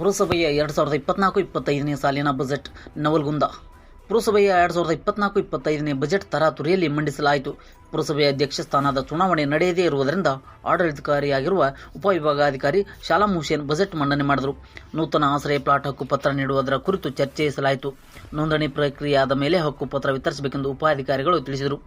ಪುರಸಭೆಯ ಎರಡು ಸಾವಿರದ ಇಪ್ಪತ್ನಾಲ್ಕು ಇಪ್ಪತ್ತೈದನೇ ಸಾಲಿನ ಬಜೆಟ್ ನವಲ್ಗುಂದ. ಪುರಸಭೆಯ ಎರಡು ಸಾವಿರದ ಇಪ್ಪತ್ನಾಲ್ಕು ಇಪ್ಪತ್ತೈದನೇ ಬಜೆಟ್ ತರಾತುರಿಯಲ್ಲಿ ಮಂಡಿಸಲಾಯಿತು. ಪುರಸಭೆಯ ಅಧ್ಯಕ್ಷ ಸ್ಥಾನದ ಚುನಾವಣೆ ನಡೆಯದೇ ಇರುವುದರಿಂದ ಆಡಳಿತಾಧಿಕಾರಿಯಾಗಿರುವ ಉಪವಿಭಾಗಾಧಿಕಾರಿ ಶಾಲಾ ಹುಸೇನ್ ಬಜೆಟ್ ಮಂಡನೆ ಮಾಡಿದರು. ನೂತನ ಆಶ್ರಯ ಪ್ಲಾಟ್ ಹಕ್ಕುಪತ್ರ ನೀಡುವುದರ ಕುರಿತು ಚರ್ಚಿಸಲಾಯಿತು ನೋಂದಣಿ ಪ್ರಕ್ರಿಯೆಯಾದ ಮೇಲೆ ಹಕ್ಕುಪತ್ರ ವಿತರಿಸಬೇಕೆಂದು ಉಪಾಧಿಕಾರಿಗಳು ತಿಳಿಸಿದರು.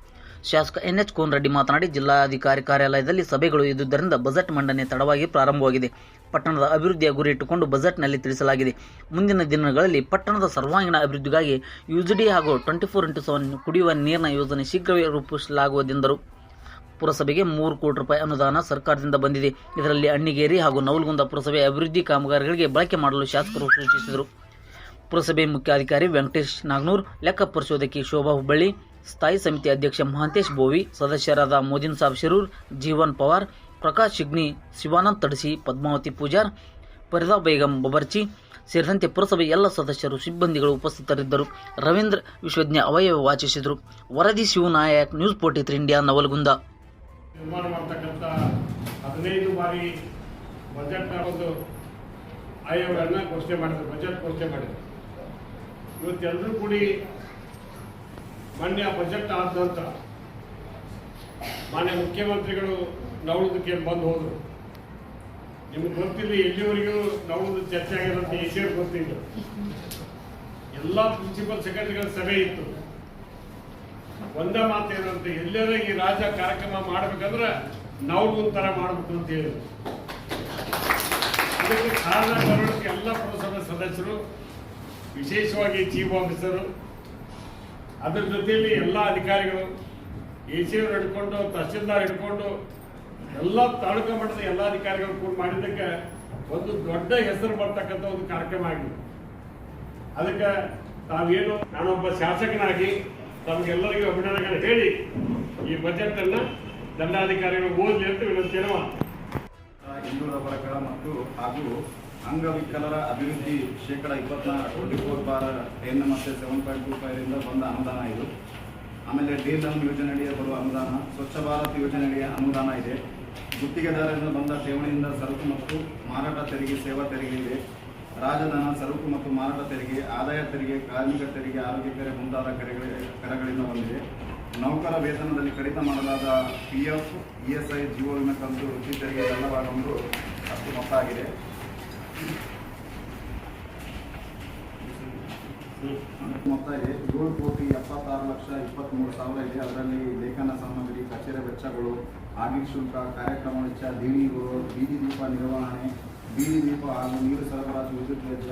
ಶಾಸಕ ಎನ್ ಎಚ್ ಕೋನರೆಡ್ಡಿ ಮಾತನಾಡಿ, ಜಿಲ್ಲಾಧಿಕಾರಿ ಕಾರ್ಯಾಲಯದಲ್ಲಿ ಸಭೆಗಳು ಇದ್ದುದರಿಂದ ಬಜೆಟ್ ಮಂಡನೆ ತಡವಾಗಿ ಪ್ರಾರಂಭವಾಗಿದೆ. ಪಟ್ಟಣದ ಅಭಿವೃದ್ಧಿಯ ಗುರಿ ಇಟ್ಟುಕೊಂಡು ಬಜೆಟ್ನಲ್ಲಿ ತಿಳಿಸಲಾಗಿದೆ. ಮುಂದಿನ ದಿನಗಳಲ್ಲಿ ಪಟ್ಟಣದ ಸರ್ವಾಂಗೀಣ ಅಭಿವೃದ್ಧಿಗಾಗಿ ಯುಜಿಡಿ ಹಾಗೂ ಟ್ವೆಂಟಿ ಫೋರ್ ಇಂಟು ಸೆವೆನ್ ಕುಡಿಯುವ ನೀರಿನ ಯೋಜನೆ ಶೀಘ್ರವೇ ರೂಪಿಸಲಾಗುವುದೆಂದರು. ಪುರಸಭೆಗೆ ಮೂರು ಕೋಟಿ ರೂಪಾಯಿ ಅನುದಾನ ಸರ್ಕಾರದಿಂದ ಬಂದಿದೆ. ಇದರಲ್ಲಿ ಅಣ್ಣಿಗೇರಿ ಹಾಗೂ ನವಲಗುಂದ ಪುರಸಭೆ ಅಭಿವೃದ್ಧಿ ಕಾಮಗಾರಿಗಳಿಗೆ ಬಳಕೆ ಮಾಡಲು ಶಾಸಕರು ಸೂಚಿಸಿದರು. ಪುರಸಭೆ ಮುಖ್ಯಾಧಿಕಾರಿ ವೆಂಕಟೇಶ್ ನಾಗನೂರ್, ಲೆಕ್ಕ ಪರಿಶೋಧಕಿ ಶೋಭಾ ಹುಬ್ಬಳ್ಳಿ ಸ್ಥಾಯಿ ಸಮಿತಿ ಅಧ್ಯಕ್ಷ ಮಹಾಂತೇಶ್ ಬೋವಿ, ಸದಸ್ಯರಾದ ಮೋದಿನ್ ಸಾಬ್ ಶಿರೂರ್, ಜೀವನ್ ಪವಾರ್, ಪ್ರಕಾಶ್ ಶಿಗ್ನಿ, ಶಿವಾನಂದ್ ತಡಸಿ, ಪದ್ಮಾವತಿ ಪೂಜಾರ್ ಪರಿದಾ ಬೇಗಂ ಬಬರ್ಚಿ ಸೇರಿದಂತೆ ಪುರಸಭೆ ಎಲ್ಲ ಸದಸ್ಯರು, ಸಿಬ್ಬಂದಿಗಳು ಉಪಸ್ಥಿತರಿದ್ದರು. ರವೀಂದ್ರ ವಿಶ್ವಜ್ಞ ಅವಯವ ವಾಚಿಸಿದರು. ವರದಿ Shivanayak news forty three India, Navalgund. ಹದಿನೈದು ಬಾರಿ ಬಜೆಟ್ನ ಒಂದು ಆಯೋಗಗಳನ್ನ ಘೋಷಣೆ ಮಾಡಿದ್ರು ಬಜೆಟ್ ಘೋಷಣೆ ಮಾಡಿದ್ರು ಇವತ್ತೆಲ್ಲರೂ ಕೂಡಿ ಮಾನ್ಯ ಬಜೆಟ್ ಆದ ನಂತರ ಮಾನ್ಯ ಮುಖ್ಯಮಂತ್ರಿಗಳು ನವಳದಕ್ಕೆ ಬಂದು ಹೋದರು. ನಿಮ್ಗೆ ಗೊತ್ತಿಲ್ಲ, ಎಲ್ಲಿವರೆಗೂ ನವಳದ ಚರ್ಚೆ ಆಗಿರೋ ಎಷ್ಟೇ ಗೊತ್ತಿಲ್ಲ. ಎಲ್ಲ ಪ್ರಿನ್ಸಿಪಲ್ ಸೆಕ್ರೆಟರಿಗಳ ಸಭೆ ಇತ್ತು. ಒಂದೇ ಮಾತು ಏನಂತ ಎಲ್ಲರ ಈ ರಾಜ ಕಾರ್ಯಕ್ರಮ ಮಾಡ್ಬೇಕಂದ್ರೆ ನಾವು ಒಂಥರ ಮಾಡ್ಬೇಕು ಅಂತ ಹೇಳಿದ್ರು. ಅದಕ್ಕೆ ಕಾರಣ ಎಲ್ಲ ಪುರಸಭೆ ಸದಸ್ಯರು, ವಿಶೇಷವಾಗಿ ಚೀಫ್ ಆಫೀಸರು ಅದ್ರ ಜೊತೆಯಲ್ಲಿ ಎಲ್ಲ ಅಧಿಕಾರಿಗಳು ಎ ಸಿ ಅವರು ಹಿಡ್ಕೊಂಡು, ತಹಸೀಲ್ದಾರ್ ಹಿಡ್ಕೊಂಡು, ಎಲ್ಲ ತಾಲೂಕು ಮಟ್ಟದ ಎಲ್ಲ ಅಧಿಕಾರಿಗಳು ಕೂಡ ಮಾಡಿದ್ದಕ್ಕೆ ಒಂದು ದೊಡ್ಡ ಹೆಸರು ಬರ್ತಕ್ಕಂಥ ಒಂದು ಕಾರ್ಯಕ್ರಮ ಆಗಿದೆ. ಅದಕ್ಕೆ ತಾವೇನು, ನಾನೊಬ್ಬ ಶಾಸಕನಾಗಿ ತಮಗೆಲ್ಲರಿಗೂ ಅಭಿನಂದನೆ ಹೇಳಿ ಈ ಬಜೆಟ್ ಅನ್ನ ದಂಡಾಧಿಕಾರಿಗಳು ಓದಲಿ ಅಂತ ವಿನಂತಿಯನ್ನು ಇನ್ನೂರ ವರ್ಗಗಳ ಮತ್ತು ಹಾಗೂ ಅಂಗವಿಕಲರ ಅಭಿವೃದ್ಧಿ ಶೇಕಡ ಇಪ್ಪತ್ನಾಲ್ಕು ಟ್ವೆಂಟಿ ಫೋರ್ ಬಾರ್ ಟೆನ್ ಮತ್ತು ಸೆವೆನ್ ಪಾಯಿಂಟ್ ಟೂ ಫೈವ್ರಿಂದ ಬಂದ ಅನುದಾನ ಇದು. ಆಮೇಲೆ ಡಿ ನಮ್ ಯೋಜನೆಯಡಿಯ ಬರುವ ಅನುದಾನ, ಸ್ವಚ್ಛ ಭಾರತ್ ಯೋಜನೆಯಡಿಯ ಅನುದಾನ ಇದೆ. ಗುತ್ತಿಗೆದಾರರಿಂದ ಬಂದ ಠೇವಣಿಯಿಂದ ಸರಕು ಮತ್ತು ಮಾರಾಟ ತೆರಿಗೆ, ಸೇವಾ ತೆರಿಗೆ ಇದೆ. ರಾಜಧನ, ಸರಕು ಮತ್ತು ಮಾರಾಟ ತೆರಿಗೆ, ಆದಾಯ ತೆರಿಗೆ, ಕಾರ್ಮಿಕ ತೆರಿಗೆ, ಆರೋಗ್ಯ ತೆರೆ ಮುಂತಾದ ಕರೆಗಳ ಕರಗಳಿಂದ ಬಂದಿದೆ. ನೌಕರ ವೇತನದಲ್ಲಿ ಕಡಿತ ಮಾಡಲಾದ P F E S I ಜೀವ ವಿಮೆ ಕಂತು ವೃತ್ತಿ ತೆರಿಗೆ ಎಲ್ಲ ಒಂದು ಅಷ್ಟು ಮೊತ್ತ ಆಗಿದೆ. ಮೊತ್ತ ಏಳು ಕೋಟಿ ಎಪ್ಪತ್ತಾರು ಲಕ್ಷ ಇಪ್ಪತ್ತ್ಮೂರು ಸಾವಿರ ಇದೆ. ಅದರಲ್ಲಿ ಲೇಖನ ಸಾಮಗ್ರಿ, ಕಚೇರಿ ವೆಚ್ಚಗಳು ಆಗಿನ ಶುಲ್ಕ, ಕಾರ್ಯಕ್ರಮ ವೆಚ್ಚ ದೇಣಿಗೆಗಳು ಬೀದಿ ದೀಪ ನಿರ್ವಹಣೆ, ಬೀದಿ ದೀಪ ಹಾಗೂ ನೀರು ಸರಬರಾಜು, ವಿದ್ಯುತ್ ವೆಚ್ಚ,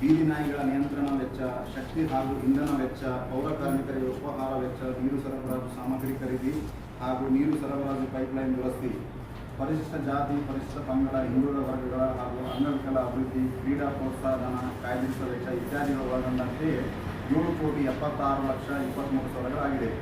ಬೀದಿ ನಾಯಿಗಳ ನಿಯಂತ್ರಣ ವೆಚ್ಚ, ಶಕ್ತಿ ಹಾಗೂ ಇಂಧನ ವೆಚ್ಚ, ಪೌರ ಕಾರ್ಮಿಕರಿಗೆ ಉಪಹಾರ ವೆಚ್ಚ, ನೀರು ಸರಬರಾಜು ಸಾಮಗ್ರಿ ಖರೀದಿ ಹಾಗೂ ನೀರು ಸರಬರಾಜು ಪೈಪ್ಲೈನ್ ದುರಸ್ತಿ. ಪರಿಶಿಷ್ಟ ಜಾತಿ, ಪರಿಶಿಷ್ಟ ಪಂಗಡ, ಹಿಂದುಳಿದ ವರ್ಗಗಳ ಹಾಗೂ ಅಂಗವಿಕಲ ಅಭಿವೃದ್ಧಿ, ಕ್ರೀಡಾ ಪ್ರೋತ್ಸಾಹಧನ ಕಾಯ್ದಿರಿಸುವ ವೆಚ್ಚ ಇತ್ಯಾದಿಗಳು ಒಳಗೊಂಡಂತೆ ಏಳು ಕೋಟಿ ಎಪ್ಪತ್ತಾರು ಲಕ್ಷ ಇಪ್ಪತ್ತ್ಮೂರು ಸಾವಿರಗಳಾಗಿದೆ.